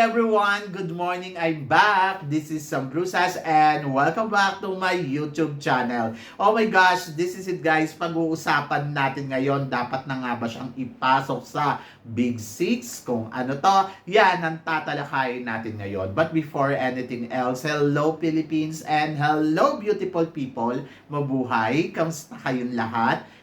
Everyone! Good morning! I'm back! This is Sam Brusas and welcome back to my YouTube channel. Oh my gosh, this is it guys. Pag-uusapan natin ngayon, dapat na nga ba siyang ipasok sa Big Six? Kung ano to, yan ang tatalakayin natin ngayon. But before anything else, hello Philippines and hello beautiful people! Mabuhay! Kamusta kayong lahat?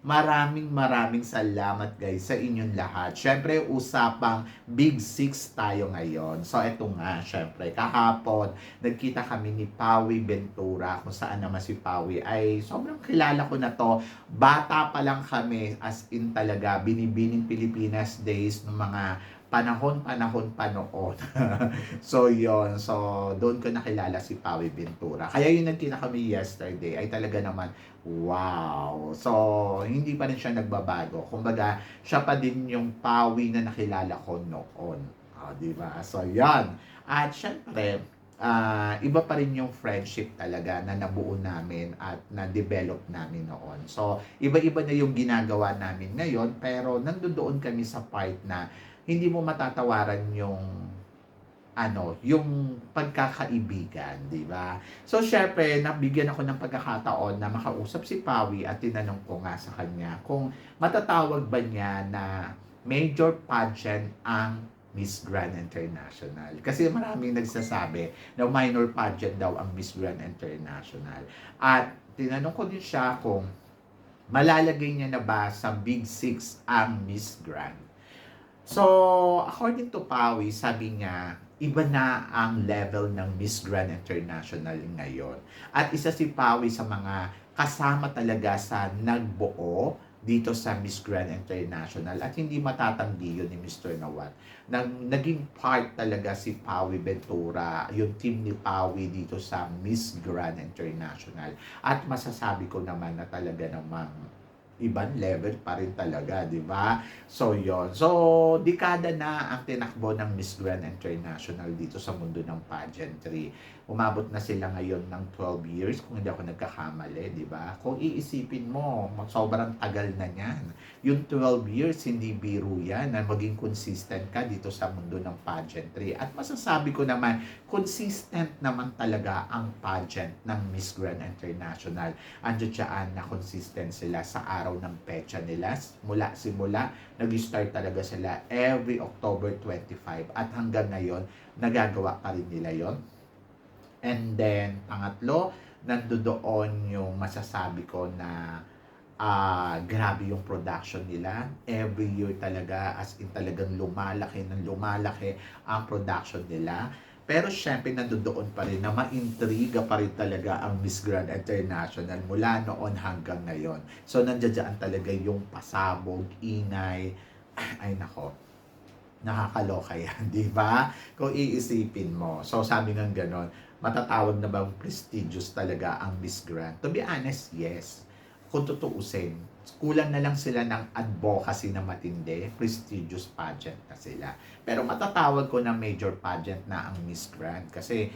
maraming maraming salamat guys sa inyong lahat. Syempre usapang Big Six tayo ngayon. So eto nga, syempre kahapon, nagkita kami ni Pawi Ventura kung saan naman si Pawi ay sobrang kilala ko na to. Bata pa lang kami as in talaga binibining Pilipinas days ng mga panahon-panahon pa noon. so yon So doon ko nakilala si Pawi Ventura. Kaya yung nagkita kami yesterday ay talaga naman wow. So hindi pa rin siya nagbabago. Kumbaga siya pa din yung Pawi na nakilala ko noon. Ah, di ba? So yan. At syempre, ah, iba pa rin yung friendship talaga na nabuo namin at na-develop namin noon. So, iba-iba na yung ginagawa namin ngayon, pero nandoon kami sa part na hindi mo matatawaran yung ano, yung pagkakaibigan, di ba? So, syempre, nabigyan ako ng pagkakataon na makausap si Pawi at tinanong ko nga sa kanya kung matatawag ba niya na major pageant ang Miss Grand International. Kasi maraming nagsasabi na minor pageant daw ang Miss Grand International. At tinanong ko din siya kung malalagay niya na ba sa Big Six ang Miss Grand. So, according to Pawi, sabi niya, iba na ang level ng Miss Grand International ngayon. At isa si Pawi sa mga kasama talaga sa nagbuo dito sa Miss Grand International at hindi matatanggi yun ni Mr. Nawat. Nang, naging part talaga si Pawi Ventura, yung team ni Pawi dito sa Miss Grand International. At masasabi ko naman na talaga namang ibang level pa rin talaga, di ba? So, yon So, dekada na ang tinakbo ng Miss Grand International dito sa mundo ng pageantry. Umabot na sila ngayon ng 12 years, kung hindi ako nagkakamali, di ba? Kung iisipin mo, sobrang tagal na niyan. Yung 12 years, hindi biro yan na maging consistent ka dito sa mundo ng pageantry. At masasabi ko naman, consistent naman talaga ang pageant ng Miss Grand International. Andiyan dyan na consistent sila sa araw ng pecha nila. Mula simula, nag-start talaga sila every October 25 at hanggang ngayon, nagagawa pa rin nila yon And then, pangatlo, nandoon yung masasabi ko na ah grabe yung production nila. Every year talaga, as in talagang lumalaki ng lumalaki ang production nila. Pero syempre nandoon pa rin na maintriga pa rin talaga ang Miss Grand International mula noon hanggang ngayon. So nandiyan talaga yung pasabog, ingay, ay nako, nakakaloka yan, di ba? Kung iisipin mo. So sabi nga ganon, matatawag na bang prestigious talaga ang Miss Grand? To be honest, yes. Kung tutuusin, kulang na lang sila ng advocacy na matindi, prestigious pageant na sila. Pero matatawag ko na major pageant na ang Miss Grand kasi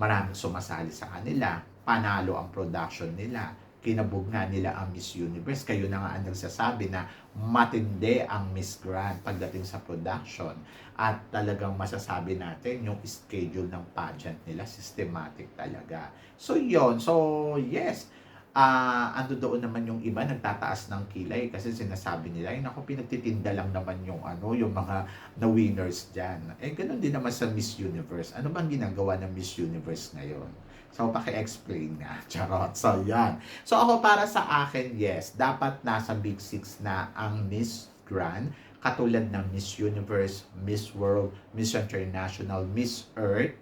maraming sumasali sa kanila, panalo ang production nila, kinabog nga nila ang Miss Universe. Kayo na nga ang nagsasabi na matindi ang Miss Grand pagdating sa production. At talagang masasabi natin yung schedule ng pageant nila, systematic talaga. So, yon So, yes, ah ando doon naman yung iba nagtataas ng kilay kasi sinasabi nila ay naku pinagtitinda lang naman yung ano yung mga na winners diyan. Eh ganoon din naman sa Miss Universe. Ano bang ginagawa ng Miss Universe ngayon? So, paki-explain nga. Charot. So, yan. So, ako para sa akin, yes, dapat nasa Big Six na ang Miss Grand, katulad ng Miss Universe, Miss World, Miss International, Miss Earth,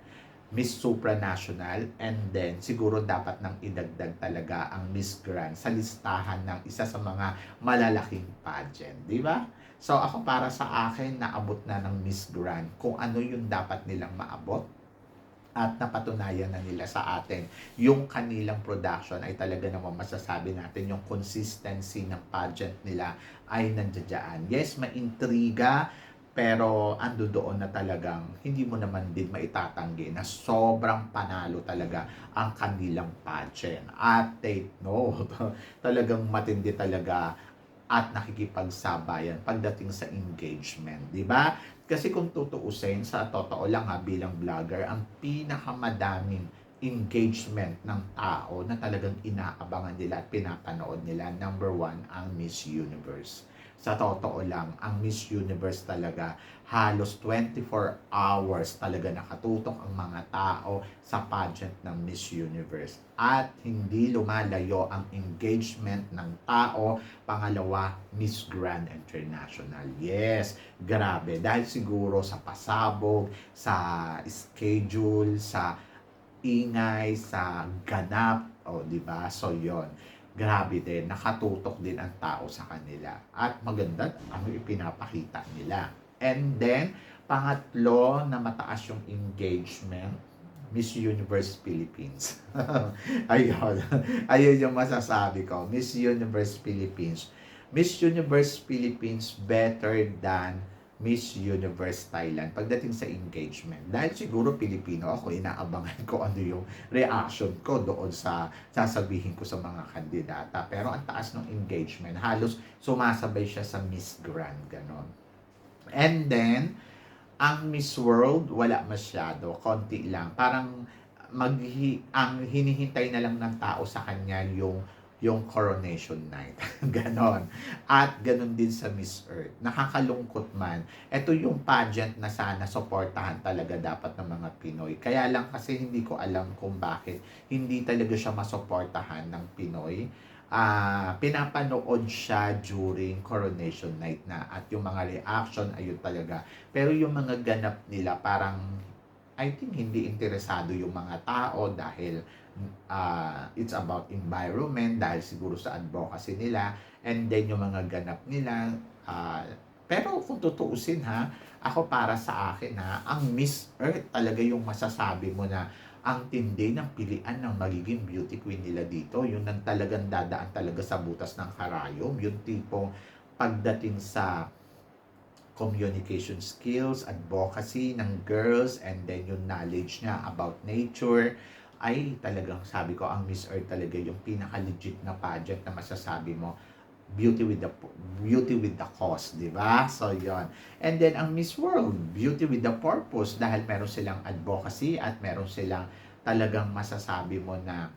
Miss Supranational, and then siguro dapat nang idagdag talaga ang Miss Grand sa listahan ng isa sa mga malalaking pageant. Di ba? So, ako para sa akin, naabot na ng Miss Grand kung ano yung dapat nilang maabot at napatunayan na nila sa atin yung kanilang production ay talaga naman masasabi natin yung consistency ng pageant nila ay nandiyan. Yes, maintriga, pero ando doon na talagang hindi mo naman din maitatanggi na sobrang panalo talaga ang kanilang pageant. At take note, talagang matindi talaga at nakikipagsabayan pagdating sa engagement, di ba? Kasi kung tutuusin, sa totoo lang ha, bilang vlogger, ang pinakamadaming engagement ng tao na talagang inaabangan nila at pinapanood nila, number one, ang Miss Universe. Sa totoo lang, ang Miss Universe talaga, halos 24 hours talaga nakatutok ang mga tao sa pageant ng Miss Universe. At hindi lumalayo ang engagement ng tao. Pangalawa, Miss Grand International. Yes, grabe. Dahil siguro sa pasabog, sa schedule, sa ingay, sa ganap, o di ba? So yon grabe din, nakatutok din ang tao sa kanila. At maganda ang ipinapakita nila. And then, pangatlo na mataas yung engagement, Miss Universe Philippines. Ayun. Ayun yung masasabi ko. Miss Universe Philippines. Miss Universe Philippines better than Miss Universe Thailand pagdating sa engagement. Dahil siguro Pilipino ako, inaabangan ko ano yung reaction ko doon sa sasabihin ko sa mga kandidata. Pero ang taas ng engagement, halos sumasabay siya sa Miss Grand, ganon. And then, ang Miss World, wala masyado, konti lang. Parang maghi ang hinihintay na lang ng tao sa kanya yung yung coronation night. ganon. At ganon din sa Miss Earth. Nakakalungkot man. Ito yung pageant na sana suportahan talaga dapat ng mga Pinoy. Kaya lang kasi hindi ko alam kung bakit hindi talaga siya masuportahan ng Pinoy. Ah, pinapanood siya during coronation night na at yung mga reaction ayun talaga. Pero yung mga ganap nila parang I think hindi interesado yung mga tao dahil uh, it's about environment dahil siguro sa advocacy nila and then yung mga ganap nila uh, pero kung tutuusin ha ako para sa akin ha ang Miss Earth talaga yung masasabi mo na ang tindi ng pilian ng magiging beauty queen nila dito yun ang talagang dadaan talaga sa butas ng karayom yung tipong pagdating sa communication skills, advocacy ng girls, and then yung knowledge niya about nature, ay talagang sabi ko, ang Miss Earth talaga yung pinaka-legit na pageant na masasabi mo, beauty with the beauty with the cause, di ba? So, yon And then, ang Miss World, beauty with the purpose, dahil meron silang advocacy at meron silang talagang masasabi mo na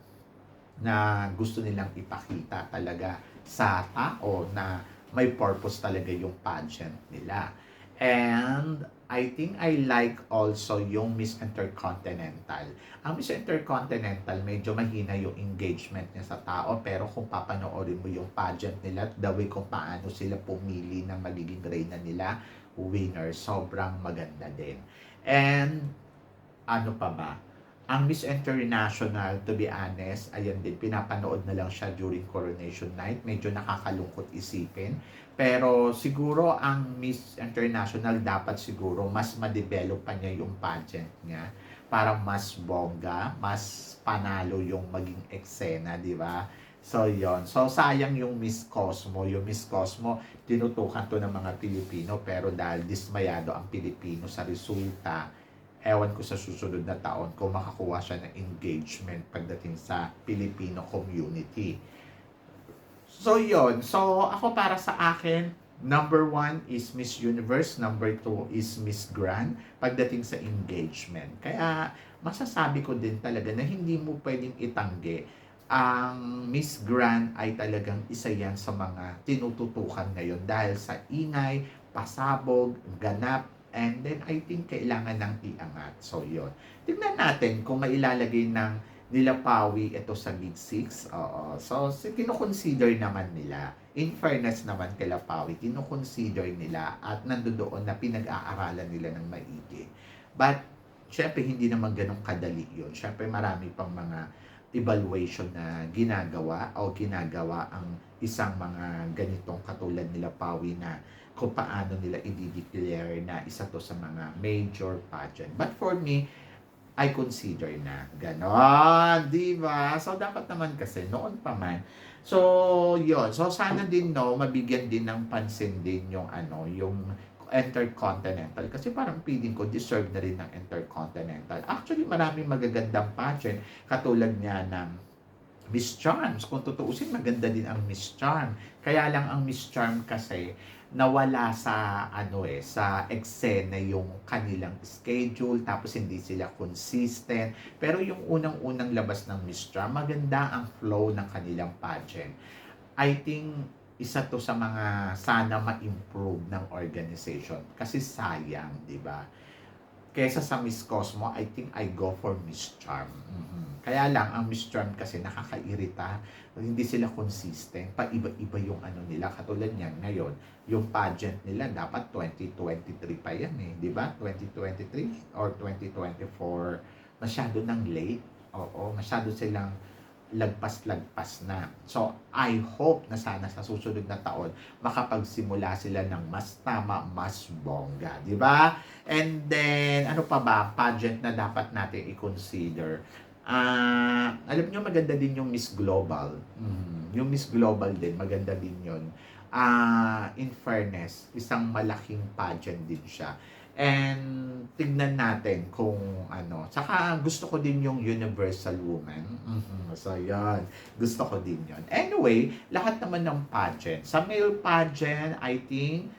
na gusto nilang ipakita talaga sa tao na may purpose talaga yung pageant nila. And I think I like also yung Miss Intercontinental. Ang Miss Intercontinental, medyo mahina yung engagement niya sa tao, pero kung papanoorin mo yung pageant nila, the way kung paano sila pumili ng magiging reyna nila, winner, sobrang maganda din. And ano pa ba? Ang Miss International, to be honest, ayan din, pinapanood na lang siya during coronation night. Medyo nakakalungkot isipin. Pero siguro ang Miss International dapat siguro mas ma-develop pa niya yung pageant niya para mas bongga, mas panalo yung maging eksena, di ba? So, yon So, sayang yung Miss Cosmo. Yung Miss Cosmo, tinutukan to ng mga Pilipino pero dahil dismayado ang Pilipino sa resulta, ewan ko sa susunod na taon kung makakuha siya ng engagement pagdating sa Filipino community. So, yon So, ako para sa akin, number one is Miss Universe, number two is Miss Grand pagdating sa engagement. Kaya, masasabi ko din talaga na hindi mo pwedeng itanggi ang Miss Grand ay talagang isa yan sa mga tinututukan ngayon dahil sa ingay, pasabog, ganap, And then, I think kailangan ng iangat. So, yon Tignan natin kung mailalagay ng nila Pawi ito sa Big 6. Oo. So, so kinoconsider naman nila. In fairness naman kay Pawi, kinoconsider nila at nandoon na pinag-aaralan nila ng maigi. But, syempre, hindi naman ganun kadali yun. Syempre, marami pang mga evaluation na ginagawa o ginagawa ang isang mga ganitong katulad nila Pawi na kung paano nila i-declare na isa to sa mga major pageant. But for me, I consider na. Ganon, di ba? So, dapat naman kasi, noon pa man. So, yon So, sana din, no, mabigyan din ng pansin din yung, ano, yung intercontinental. Kasi parang feeling ko, deserve na rin ng intercontinental. Actually, maraming magagandang pageant. Katulad niya ng Miss Charms. Kung tutuusin, maganda din ang Miss Charm. Kaya lang ang Miss Charm kasi, nawala sa ano eh sa eksena yung kanilang schedule tapos hindi sila consistent pero yung unang-unang labas ng Charm maganda ang flow ng kanilang pageant I think isa to sa mga sana ma-improve ng organization kasi sayang di ba kesa sa Miss Cosmo, I think I go for Miss Charm. Mhm. Kaya lang, ang Miss Charm kasi nakakairita, hindi sila consistent, pa-iba-iba yung ano nila. Katulad niyan, ngayon, yung pageant nila dapat 2023 pa yan eh, di ba? 2023 or 2024, masyado nang late. Oo, masyado silang lagpas-lagpas na. So, I hope na sana sa susunod na taon, makapagsimula sila ng mas tama, mas bongga. Di ba? And then, ano pa ba? Pageant na dapat natin i-consider. Ah, alam nyo, maganda din yung Miss Global. Mm, yung Miss Global din, maganda din yun. Ah, in fairness, isang malaking pageant din siya. And tignan natin kung ano. Saka gusto ko din yung Universal Woman. Mhm. So, yan. Gusto ko din yon. Anyway, lahat naman ng pageant. Sa male pageant, I think,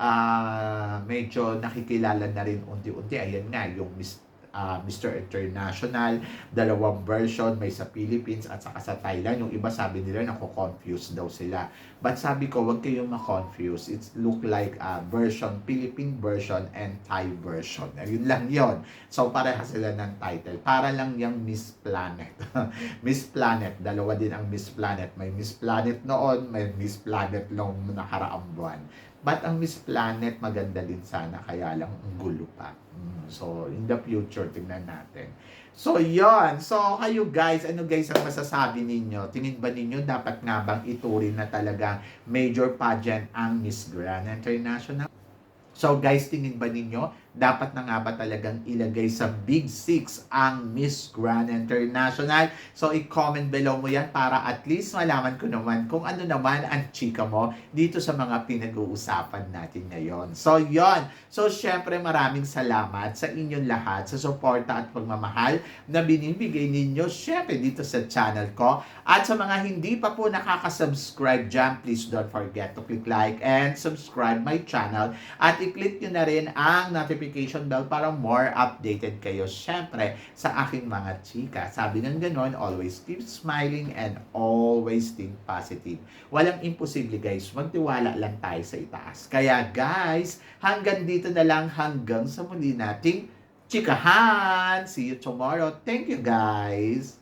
ah medyo nakikilala na rin unti-unti. Ayan nga, yung Miss ah, Mr. International, dalawang version, may sa Philippines at saka sa Thailand. Yung iba sabi nila nako-confuse daw sila. But sabi ko, wag kayong ma-confuse. It look like a version, Philippine version and Thai version. Yun lang yon. So, pareha sila ng title. Para lang yung Miss Planet. Miss Planet, dalawa din ang Miss Planet. May Miss Planet noon, may Miss Planet nung nakaraang buwan. But ang Miss Planet, maganda din sana, kaya lang ang gulo pa. Mm, So, in the future, tingnan natin. So, yon So, kayo guys, ano guys ang masasabi ninyo? Tingin ba ninyo dapat nga bang iturin na talaga major pageant ang Miss Grand International? So guys, tingin ba ninyo, dapat na nga ba talagang ilagay sa Big Six ang Miss Grand International? So i-comment below mo yan para at least malaman ko naman kung ano naman ang chika mo dito sa mga pinag-uusapan natin ngayon. So yon So syempre maraming salamat sa inyong lahat sa suporta at pagmamahal na binibigay ninyo syempre dito sa channel ko. At sa mga hindi pa po nakaka-subscribe dyan, please don't forget to click like and subscribe my channel at i-click nyo na rin ang notification bell para more updated kayo syempre sa aking mga chika. Sabi ng ganon, always keep smiling and always think positive. Walang imposible guys, magtiwala lang tayo sa itaas. Kaya guys, hanggang dito na lang hanggang sa muli nating chikahan. See you tomorrow. Thank you guys.